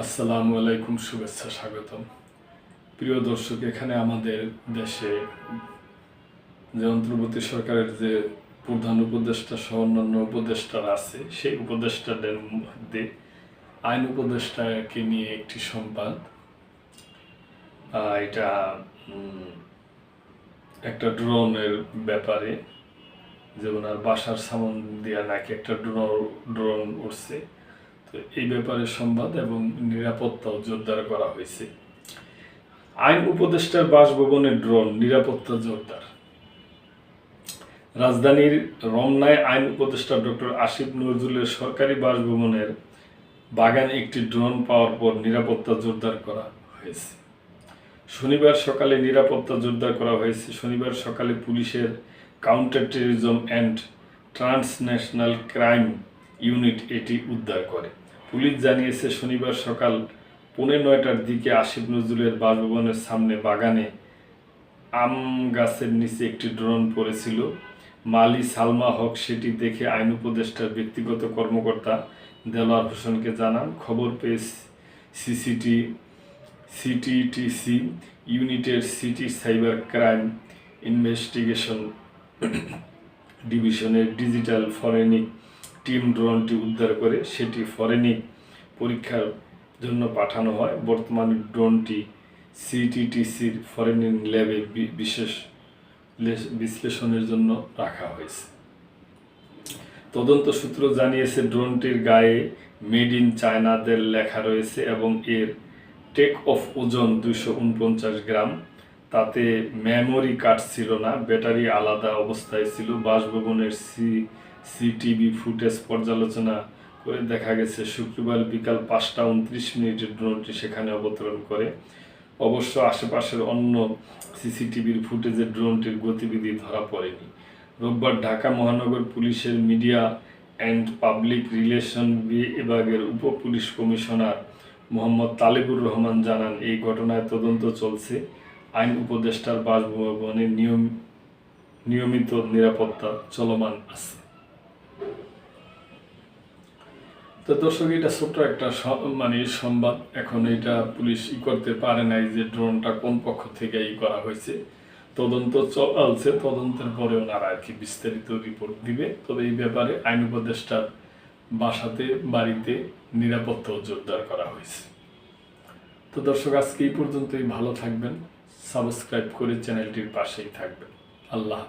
আসসালামু আলাইকুম শুভেচ্ছা স্বাগতম। প্রিয় দর্শক এখানে আমাদের দেশে যে অন্তর্বর্তী সরকারের যে প্রধান উপদেষ্টা সহ অন্যান্য উপদেষ্টারা আছে সেই উপদেষ্টাদের মধ্যে আইন উপদেষ্টাকে নিয়ে একটি আহ, এটা একটা ড্রোনের ব্যাপারে যে ওনার বাসার সামন দেওয়া নাকি একটা ড্রোন ড্রোন উঠছে। এই ব্যাপারে সংবাদ এবং নিরাপত্তাও জোরদার করা হয়েছে। আইন উপদেষ্টার বাসভবনে ড্রোন, নিরাপত্তা জোরদার রাজধানীর রমনায় আইন উপদেষ্টা ডক্টর আসিফ নজরুলের সরকারি বাসভবনের বাগানে একটি ড্রোন পাওয়ার পর নিরাপত্তা জোরদার করা হয়েছে। শনিবার সকালে নিরাপত্তা জোরদার করা হয়েছে। শনিবার সকালে পুলিশের counter terrorism and transnational crime unit এটি উদ্ধার করে। পুলিশ জানিয়েছে, শনিবার সকাল পৌনে নয়টার দিকে আসিফ নজরুলের বাসভবনের সামনে বাগানে আম গাছের নিচে একটি ড্রোন পড়েছিল। মালি সালমা হক সেটি দেখে আইন উপদেষ্টার ব্যক্তিগত কর্মকর্তা দেলোয়ার হোসেনকে জানান, খবর পেয়ে সিসিটি সিটিটিসি ইউনিটের সিটি সাইবার ক্রাইম ইনভেস্টিগেশন ডিভিশনের ডিজিটাল ফরেনিক টিম ড্রোনটি উদ্ধার করে সেটি ফরেনিক পরীক্ষার জন্য পাঠানো হয়। বর্তমানে ড্রোনটি সিটিটিসির ফরেনিক ল্যাবে বিশেষ বিশ্লেষণের জন্য রাখা হয়েছে। তদন্ত সূত্র জানিয়েছে, ড্রোনটির গায়ে মেড ইন চায়নাদের লেখা রয়েছে এবং এর টেক অফ ওজন দুইশো উনপঞ্চাশ গ্রাম তাতে মেমোরি কার্ড ছিল না ব্যাটারি আলাদা অবস্থায় ছিল, বাসভবনের সি সিটিভি ফুটেজ পর্যালোচনা করে দেখা গেছে, শুক্রবার বিকাল পাঁচটা উনত্রিশ মিনিটে ড্রোনটি সেখানে অবতরণ করে। অবশ্য আশেপাশের অন্য সিসিটিভির ফুটেজে ড্রোনটির গতিবিধি ধরা পড়েনি। রোববার ঢাকা মহানগর পুলিশের মিডিয়া অ্যান্ড পাবলিক রিলেশন বিভাগের উপ পুলিশ কমিশনার মোহাম্মদ তালেবুর রহমান জানান, এই ঘটনায় তদন্ত চলছে। আইন উপদেষ্টার বাসভবনে নিয়ম নিয়মিত নিরাপত্তা চলমান আছে। তো দর্শক, এটা ছোট্ট একটা মানে সংবাদ। এখন এটা পুলিশ ই করতে পারে নাই যে ড্রোনটা কোন পক্ষ থেকে ই করা হয়েছে। তদন্ত চলছে, তদন্তের পরে ওনারা আর কি বিস্তারিত রিপোর্ট দিবে। তবে এই ব্যাপারে আইন উপদেষ্টার বাসাতে, বাড়িতে নিরাপত্তাও জোরদার করা হয়েছে। তো দর্শক, আজকে এই পর্যন্তই। ভালো থাকবেন। সাবস্ক্রাইব করে চ্যানেলটির পাশেই থাকবেন আল্লাহ।